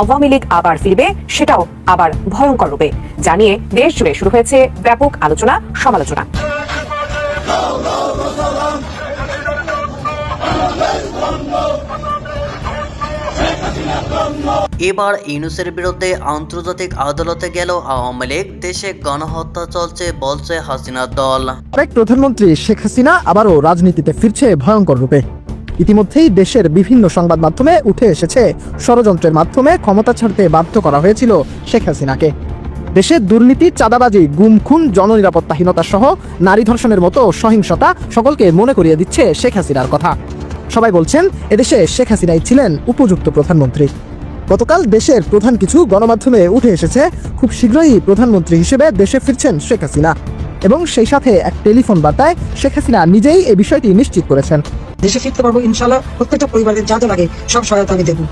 আওয়ামী লীগ আবার ফিরবে সেটাও আবার ভয়ঙ্কর রূপে। জানিয়ে দেশ জুড়ে শুরু হয়েছে ব্যাপক আলোচনা সমালোচনা। এবার ইউনুসের বিরুদ্ধে আন্তর্জাতিক আদালতে গেল আওয়ামী লীগ। দেশে গণহত্যা চলছে বলছে হাসিনার দল। প্রধানমন্ত্রী শেখ হাসিনা আবারও রাজনীতিতে ফিরছে ভয়ঙ্কর রূপে। ইতিমধ্যেই দেশের বিভিন্ন সংবাদ মাধ্যমে উঠে এসেছে ষড়যন্ত্রের মাধ্যমে ক্ষমতা ছাড়তে বাধ্য করা হয়েছিল শেখ হাসিনাকে। দেশের দুর্নীতি, চাঁদাবাজি গুম খুন জননিরাপত্তাহীনতা সহ নারী ধর্ষণের মতো সহিংসতা সকলকে মনে করিয়ে দিচ্ছে শেখ হাসিনার কথা। সবাই বলছেন, এদেশে শেখ হাসিনাই ছিলেন উপযুক্ত প্রধানমন্ত্রী। গতকাল দেশের প্রধান কিছু গণমাধ্যমে উঠে এসেছে, খুব শীঘ্রই প্রধানমন্ত্রী হিসেবে দেশে ফিরছেন শেখ হাসিনা। এবং সেই সাথে এক টেলিফোন বার্তায় শেখ হাসিনা নিজেই এই বিষয়টি নিশ্চিত করেছেন। দেশে ফিরতে পারব ইনশাল্লাহ প্রত্যেকটা পরিবারের যা যা লাগে সব সহায়তা আমি দেবো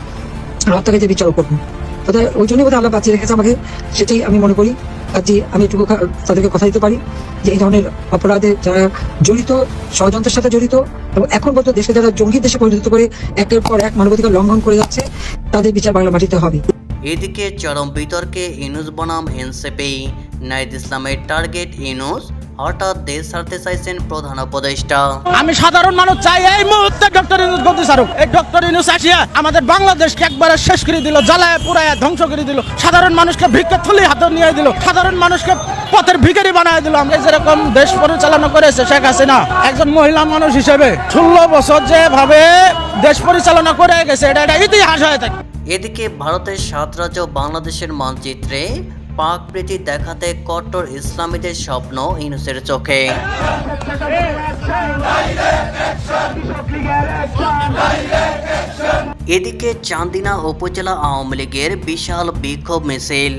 হত্যাকে যে বিচার করব। তাদের ওই জন্যই বোধহয় আল্লাহ বাঁচিয়ে রেখেছে আমাকে, সেটাই আমি মনে করি কাজে আমি এটুকু তাদেরকে কথা দিতে পারি, যে এই ধরনের অপরাধে যারা জড়িত, ষড়যন্ত্রের সাথে জড়িত, এবং এখন পর্যন্ত দেশে যারা জঙ্গি দেশে পরিণত করে, একের পর এক মানবাধিকার লঙ্ঘন করে যাচ্ছে, তাদের বিচার বাংলা মাটিতে হবে। এদিকে চরম বিতর্কে ইনুস বনাম এনসিপি, নাইদ ইসলামের টার্গেট ইনুস হঠাৎ দেশ ছাড়তে চাইছেন প্রধান উপদেষ্টা। আমি সাধারণ মানুষ চাই এই মুহূর্তে ডক্টর ইউনুস গতি সারুক। এই ডক্টর ইউনুস আসিয়া আমাদের বাংলাদেশকে একবারে শেষ করে দিল জ্বালায় পুরায় ধ্বংস করে দিল। সাধারণ মানুষকে ভিক্ষা থলি হাতে নিয়ে দিল সাধারণ মানুষকে পথের ভিখারি বানায় দিল। আমরা যেরকম দেশ পরিচালনা করেছে শেখ হাসিনা একজন মহিলা মানুষ হিসেবে ষোলো বছর যেভাবে দেশ পরিচালনা করে গেছে এটা একটা ইতিহাস হয়ে থাকে। এদিকে ভারতের সাত রাজ্য বাংলাদেশের মানচিত্রে পাক প্রীতি দেখাতে কট্টর ইসলামীদের স্বপ্ন ইনুসের চোখে। এদিকে চান্দিনা উপজেলা আওয়ামী লীগের বিশাল বিক্ষোভ মিছিল।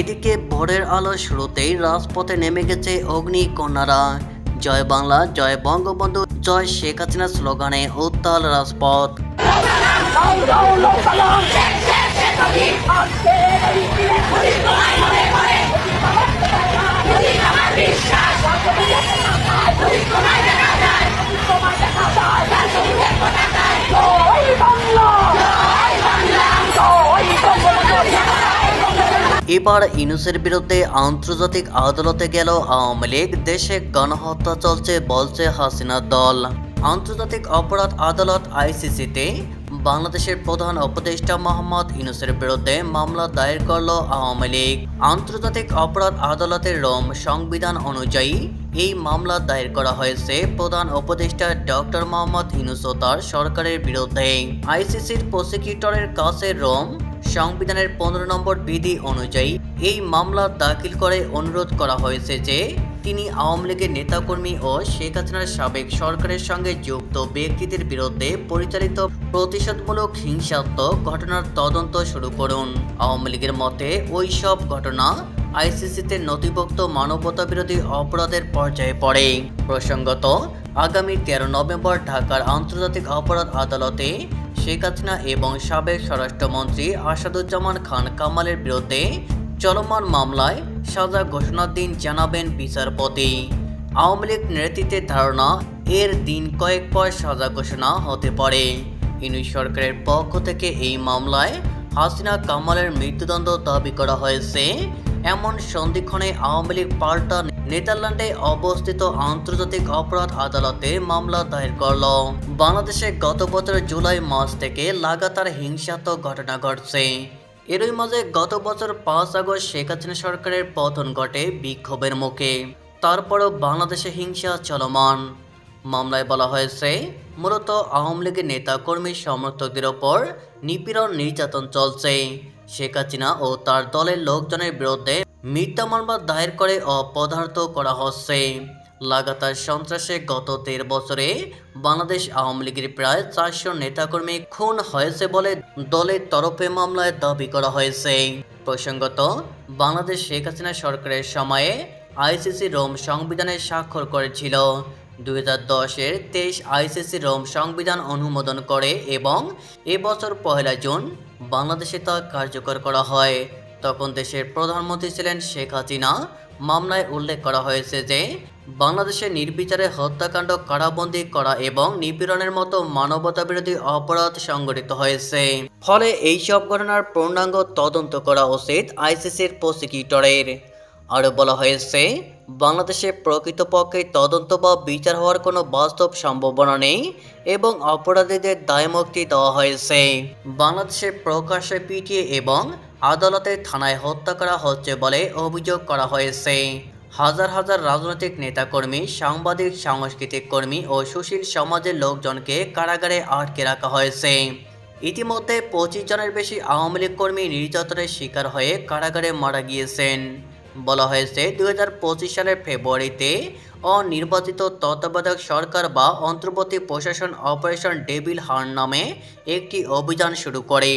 এদিকে ভোরের আলো শুরুতেই রাজপথে নেমে গেছে অগ্নি কন্যারা জয় বাংলা, জয় বঙ্গবন্ধু। জয় শেখ হাসিনা স্লোগানে উত্তাল রাজপথ। এবার ইনুসের বিরুদ্ধে আন্তর্জাতিক আদালতে গেল আওয়ামী লীগ। দেশে গণহত্যা চলছে বলছে হাসিনার দল। আন্তর্জাতিক অপরাধ আদালত আইসিসিতে বাংলাদেশের প্রধান উপদেষ্টা মোহাম্মদ ইনুসের বিরুদ্ধে মামলা দায়ের করল আওয়ামী লীগ। আন্তর্জাতিক অপরাধ আদালতের রোম সংবিধান অনুযায়ী এই মামলা দায়ের করা হয়েছে। প্রধান উপদেষ্টা ডক্টর মোহাম্মদ ইনুস ও তার সরকারের বিরুদ্ধে। আইসিসির প্রসিকিউটরের কাছে রোম সংবিধানের পনেরো নম্বর বিধি অনুযায়ী এই মামলা দাখিল করে অনুরোধ করা হয়েছে যে তিনি আওয়ামী লীগের নেতাকর্মী ও শেখ হাসিনার সাবেক সরকারের সঙ্গে যুক্ত ব্যক্তিদের বিরুদ্ধে পরিচালিত প্রতিশোধমূলক হিংসাত্মক ঘটনার তদন্ত শুরু করুন। আওয়ামী লীগের মতে, ওই সব ঘটনা আইসিসিতে নথিভুক্ত মানবতা বিরোধী অপরাধের পর্যায়ে পড়ে। প্রসঙ্গত, আগামী তেরো নভেম্বর ঢাকার আন্তর্জাতিক অপরাধ আদালতে শেখ হাসিনা এবং সাবেক স্বরাষ্ট্রমন্ত্রী আসাদুজ্জামান খান কামালের বিরুদ্ধে চলমান মামলায় সাজা ঘোষণার দিন জানাবেন বিচারপতি। আওয়ামী লীগ নেতৃত্বের ধারণা এর দিন কয়েক পর সাজা ঘোষণা হতে পারে। ইনুই সরকারের পক্ষ থেকে এই মামলায় হাসিনা কামালের মৃত্যুদণ্ড দাবি করা হয়েছে। এমন সন্ধিক্ষণে আওয়ামী লীগ পাল্টা নেদারল্যান্ডে অবস্থিত আন্তর্জাতিক অপরাধ আদালতে মামলা দায়ের করল। বাংলাদেশে গত বছর জুলাই মাস থেকে লাগাতার হিংসাত্মক ঘটনা ঘটছে। এরই মাঝে গত বছর পাঁচ আগস্ট শেখ হাসিনা সরকারের পতন ঘটে বিক্ষোভের মুখে। তারপরও বাংলাদেশে হিংসা চলমান। মামলায় বলা হয়েছে, মূলত আওয়ামী লীগের নেতা কর্মী সমর্থকদের ওপর নিপীড়ন নির্যাতন চলছে। শেখ হাসিনা ও তার দলের লোকজনের বিরুদ্ধে মিথ্যা মামলা দায়ের করে অপদার্থ করা হচ্ছে। লাগাতার সন্ত্রাসে গত দেড় বছরে বাংলাদেশ আওয়ামী লীগের প্রায় চারশো নেতাকর্মী খুন হয়েছে বলে দলের তরফে মামলায় দাবি করা হয়েছে। প্রসঙ্গত, বাংলাদেশ শেখ হাসিনা সরকারের সময়ে আইসিসি রোম সংবিধানে স্বাক্ষর করেছিল। দুই হাজার দশের তেইশ আইসিসি রোম সংবিধান অনুমোদন করে এবং এবছর পহেলা জুন বাংলাদেশে তা কার্যকর করা হয়। তখন দেশের প্রধানমন্ত্রী ছিলেন শেখ হাসিনা। মামলায় উল্লেখ করা হয়েছে যে, বাংলাদেশে নির্বিচারে হত্যাকাণ্ড, কারাবন্দী করা এবং নিপীড়নের মতো মানবতা বিরোধী অপরাধ সংঘটিত হয়েছে। ফলে এইসব ঘটনার পূর্ণাঙ্গ তদন্ত করা উচিত আইসিসির প্রসিকিউটরের। আরও বলা হয়েছে বাংলাদেশে প্রকৃতপক্ষে তদন্ত বা বিচার হওয়ার কোনো বাস্তব সম্ভাবনা নেই এবং অপরাধীদের দায়মুক্তি দেওয়া হয়েছে। বাংলাদেশে প্রকাশ্যে পিটিয়ে এবং আদালতে থানায় হত্যা করা হচ্ছে বলে অভিযোগ করা হয়েছে। হাজার হাজার রাজনৈতিক নেতাকর্মী, সাংবাদিক, সাংস্কৃতিক কর্মী ও সুশীল সমাজের লোকজনকে কারাগারে আটকে রাখা হয়েছে। ইতিমধ্যে পঁচিশ জনের বেশি আওয়ামী লীগ কর্মী নির্যাতনের শিকার হয়ে কারাগারে মারা গিয়েছেন। বলা হয়েছে, দুই হাজার পঁচিশ সালের ফেব্রুয়ারিতে অনির্বাচিত তত্ত্বাবধায়ক সরকার বা অন্তর্বর্তী প্রশাসন অপারেশন ডেভিল হার নামে একটি অভিযান শুরু করে,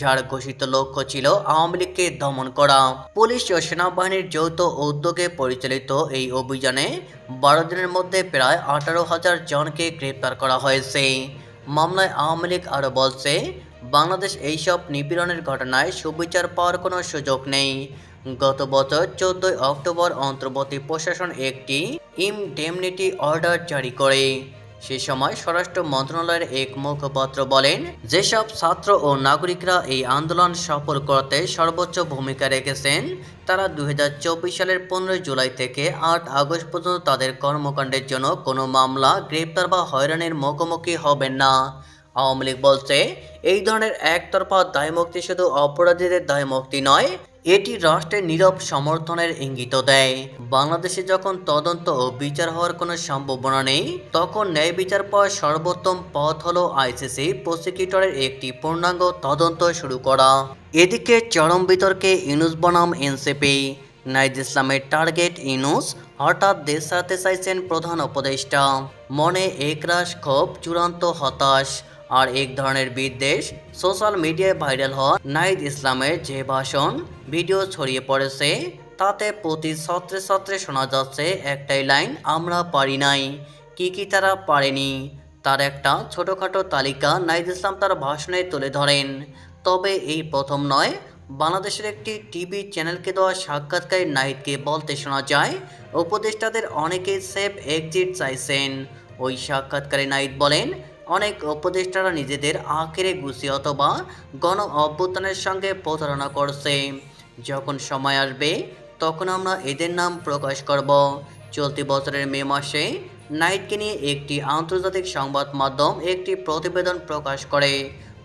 যার ঘোষিত লক্ষ্য ছিল আওয়ামী লীগকে দমন করা। পুলিশ ও সেনাবাহিনীর যৌথ উদ্যোগে পরিচালিত এই অভিযানে বারো দিনের মধ্যে প্রায় আঠারো হাজার জনকে গ্রেপ্তার করা হয়েছে। মামলায় আওয়ামী লীগ আরও বলছে, বাংলাদেশ এইসব নিপীড়নের ঘটনায় সুবিচার পাওয়ার কোনো সুযোগ নেই। গত বছর চোদ্দই অক্টোবর অন্তর্বর্তী প্রশাসন একটি ইমডেমনিটি অর্ডার জারি করে। সে সময় স্বরাষ্ট্র মন্ত্রণালয়ের এক মুখপাত্র বলেন, যেসব ছাত্র ও নাগরিকরা এই আন্দোলন সফল করতে সর্বোচ্চ ভূমিকা রেখেছেন, তারা দু হাজার চব্বিশ সালের পনেরোই জুলাই থেকে আট আগস্ট পর্যন্ত তাদের কর্মকাণ্ডের জন্য কোনো মামলা, গ্রেপ্তার বা হয়রানির মুখোমুখি হবেন না। আওয়ামী লীগ বলছে, এই ধরনের একতরফা দায়মুক্তি শুধু অপরাধীদের দায়মুক্তি নয় এটি রাষ্ট্রের নীরব সমর্থনের ইঙ্গিত দেয়। বাংলাদেশে যখন তদন্ত ও বিচার হওয়ার কোনো সম্ভাবনা নেই, তখন ন্যায় বিচার পাওয়ার সর্বোত্তম পথ হলো আইসিসি প্রসিকিউটরের একটি পূর্ণাঙ্গ তদন্ত শুরু করা। এদিকে চরম বিতর্কে ইউনুস বনাম এনসিপি, নাইজ ইসলামের টার্গেট ইনুস হঠাৎ দেশ ছাড়তে চাইছেন প্রধান উপদেষ্টা। মনে একরাশ ক্ষোভ, চূড়ান্ত হতাশ। আর এক ধরনের বিদ্বেষ সোশ্যাল মিডিয়ায় ভাইরাল হওয়া নাইদ ইসলামের যে ভাষণ ভিডিও ছড়িয়ে পড়েছে, তাতে প্রতি সত্রে সত্রে শোনা যাচ্ছে একটাই লাইন, আমরা পারি নাই। কি কি তারা পারেনি? তার একটা ছোটোখাটো তালিকা নাইদ ইসলাম তার ভাষণে তুলে ধরেন। তবে এই প্রথম নয়, বাংলাদেশের একটি টিভি চ্যানেলকে দেওয়া সাক্ষাৎকারে নাহিদকে বলতে শোনা যায়, উপদেষ্টাদের অনেকেই সেফ এক্সিট চাইছেন। ওই সাক্ষাৎকারে নাহিদ বলেন অনেক উপদেষ্টারা নিজেদের আখেরে গুছি অথবা গণ অভ্যুত্থানের সঙ্গে প্রতারণা করছে। যখন সময় আসবে, তখন আমরা এদের নাম প্রকাশ করব। চলতি বছরের মে মাসে নাইটকে নিয়ে একটি আন্তর্জাতিক সংবাদ মাধ্যম একটি প্রতিবেদন প্রকাশ করে।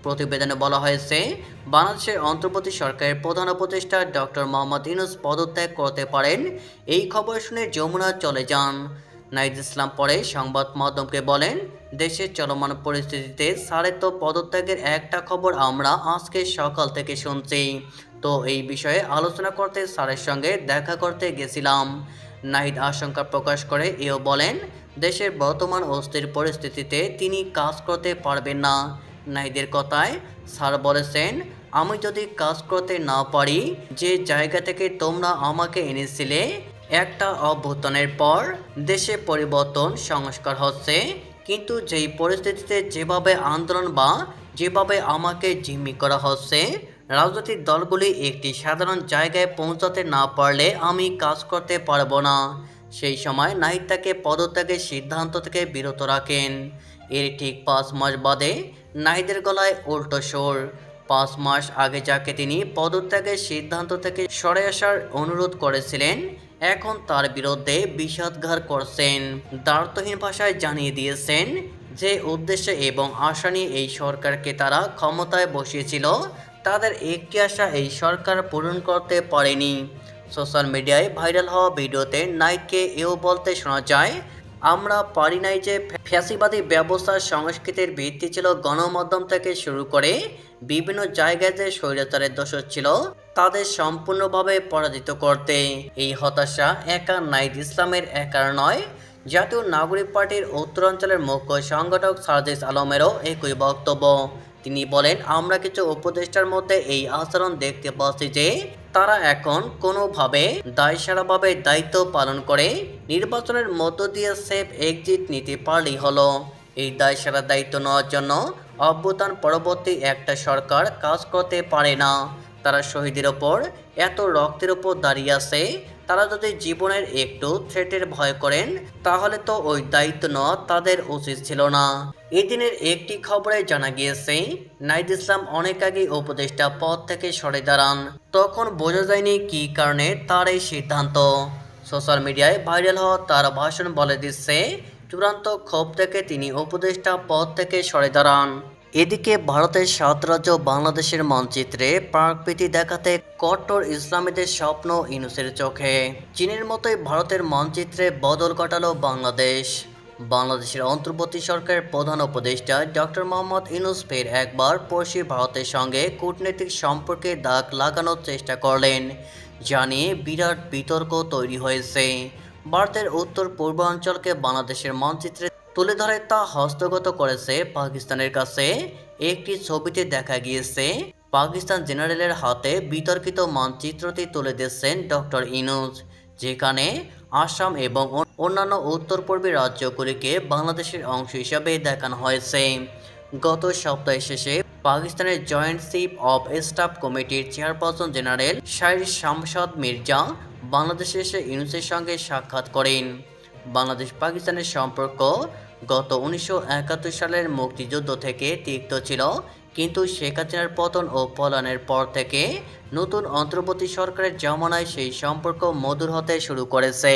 প্রতিবেদনে বলা হয়েছে, বাংলাদেশের অন্তর্বর্তী সরকারের প্রধান উপদেষ্টা ডক্টর মোহাম্মদ ইউনুস পদত্যাগ করতে পারেন। এই খবর শুনে যমুনা চলে যান। নাইদ ইসলাম পরে সংবাদ মাধ্যমকে বলেন, দেশের চলমান পরিস্থিতিতে স্যারের তো পদত্যাগের একটা খবর আমরা আজকে সকাল থেকে শুনছি। তো এই বিষয়ে আলোচনা করতে স্যারের সঙ্গে দেখা করতে গেছিলাম। নাহিদ আশঙ্কা প্রকাশ করে এও বলেন, দেশের বর্তমান অস্থির পরিস্থিতিতে তিনি কাজ করতে পারবেন না। নাহিদের কথায় স্যার বলেছেন, আমি যদি কাজ করতে না পারি, যে জায়গা থেকে তোমরা আমাকে এনেছিলে একটা অভ্যুত্থানের পর দেশে পরিবর্তন সংস্কার হচ্ছে। কিন্তু যেই পরিস্থিতিতে যেভাবে আন্দোলন বা যেভাবে আমাকে জিম্মি করা হচ্ছে, রাজনৈতিক দলগুলি একটি সাধারণ জায়গায় পৌঁছাতে না পারলে আমি কাজ করতে পারব না। সেই সময় নাহিদ তাকে পদত্যাগের সিদ্ধান্ত থেকে বিরত রাখেন। এর ঠিক পাঁচ মাস বাদে নাহিদের গলায় উল্টো সোর। পাঁচ মাস আগে যাকে তিনি পদত্যাগের সিদ্ধান্ত থেকে সরে আসার অনুরোধ করেছিলেন এখন তার বিরুদ্ধে বিষাদঘার করছেন। দ্বার্থহীন ভাষায় জানিয়ে দিয়েছেন যে উদ্দেশ্যে এবং আশা নিয়ে এই সরকারকে তারা ক্ষমতায় বসিয়েছিল, তাদের একটি আশা এই সরকার পূরণ করতে পারেনি। সোশ্যাল মিডিয়ায় ভাইরাল হওয়া ভিডিওতে নাইটকে এও বলতে শোনা যায় আমরা পারি নাই যে ফ্যাসিবাদী ব্যবস্থার সংস্কৃতির ভিত্তি ছিল গণমাধ্যম থেকে শুরু করে বিভিন্ন জায়গায় যে স্বৈরাচারের দোষর ছিল, তাদের সম্পূর্ণভাবে পরাজিত করতে। এই হতাশা একা নাইদ ইসলামের একার নয়, জাতীয় নাগরিক পার্টির উত্তরাঞ্চলের মুখ্য সংগঠক সার্জিস আলমেরও একই বক্তব্য। তিনি বলেন, আমরা কিছু উপদেষ্টার মধ্যে এই আচরণ দেখতে পাচ্ছি যে, তারা এখন কোনোভাবে দায়সারাভাবে দায়িত্ব পালন করে নির্বাচনের মধ্য দিয়ে সেফ এক্সিট নিতে পারলেই হলো। এই দায়সারা দায়িত্ব নেওয়ার জন্য অভ্যুত্থান পরবর্তী একটা সরকার কাজ করতে পারে না। তারা শহীদের ওপর এত রক্তের ওপর দাঁড়িয়ে আছে তারা যদি জীবনের একটু থ্রেটের ভয় করেন, তাহলে তো ওই দায়িত্ব নেওয়া তাদের উচিত ছিল না। এদিনের একটি খবরে জানা গিয়েছে, নাইদ ইসলাম অনেক আগে উপদেষ্টা পদ থেকে সরে দাঁড়ান। তখন বোঝা যায়নি কী কারণে তার এই সিদ্ধান্ত। সোশ্যাল মিডিয়ায় ভাইরাল হওয়া তার ভাষণ বলে দিচ্ছে, চূড়ান্ত ক্ষোভ থেকে তিনি উপদেষ্টা পদ থেকে সরে দাঁড়ান। এদিকে ভারতের সাত রাজ্য বাংলাদেশের মানচিত্রে প্রাকৃতি দেখাতে কট্টর ইসলামীদের স্বপ্ন ইনুসের চোখে। চীনের মতোই ভারতের মানচিত্রে বদল ঘটালো বাংলাদেশ। বাংলাদেশের অন্তর্বর্তী সরকারের প্রধান উপদেষ্টা ডক্টর মোহাম্মদ ইনুস ফের একবার পড়শি ভারতের সঙ্গে কূটনৈতিক সম্পর্কে দাগ লাগানোর চেষ্টা করলেন, জানিয়ে বিরাট বিতর্ক তৈরি হয়েছে। ভারতের উত্তর পূর্বাঞ্চলকে বাংলাদেশের মানচিত্রে তুলে ধরে তা হস্তগত করেছে পাকিস্তানের কাছে। একটি ছবিতে দেখা গিয়েছে, পাকিস্তান জেনারেলের হাতে বিতর্কিত মানচিত্রটি তুলে দিচ্ছেন ডক্টর ইনুজ, যেখানে আসাম এবং অন্যান্য উত্তর পূর্বী রাজ্যগুলিকে বাংলাদেশের অংশ হিসাবে দেখানো হয়েছে। গত সপ্তাহে শেষে পাকিস্তানের জয়েন্ট চিফ অব স্টাফ কমিটির চেয়ারপারসন জেনারেল শাহির শামসাদ মির্জা বাংলাদেশে এসে ইউনুসের সঙ্গে সাক্ষাৎ করেন। বাংলাদেশ পাকিস্তানের সম্পর্ক গত উনিশশো একাত্তর সালের মুক্তিযুদ্ধ থেকে তিক্ত ছিল, কিন্তু শেখ হাসিনার পতন ও পলানের পর থেকে নতুন অন্তর্বর্তী সরকারের জমানায় সেই সম্পর্ক মধুর হতে শুরু করেছে।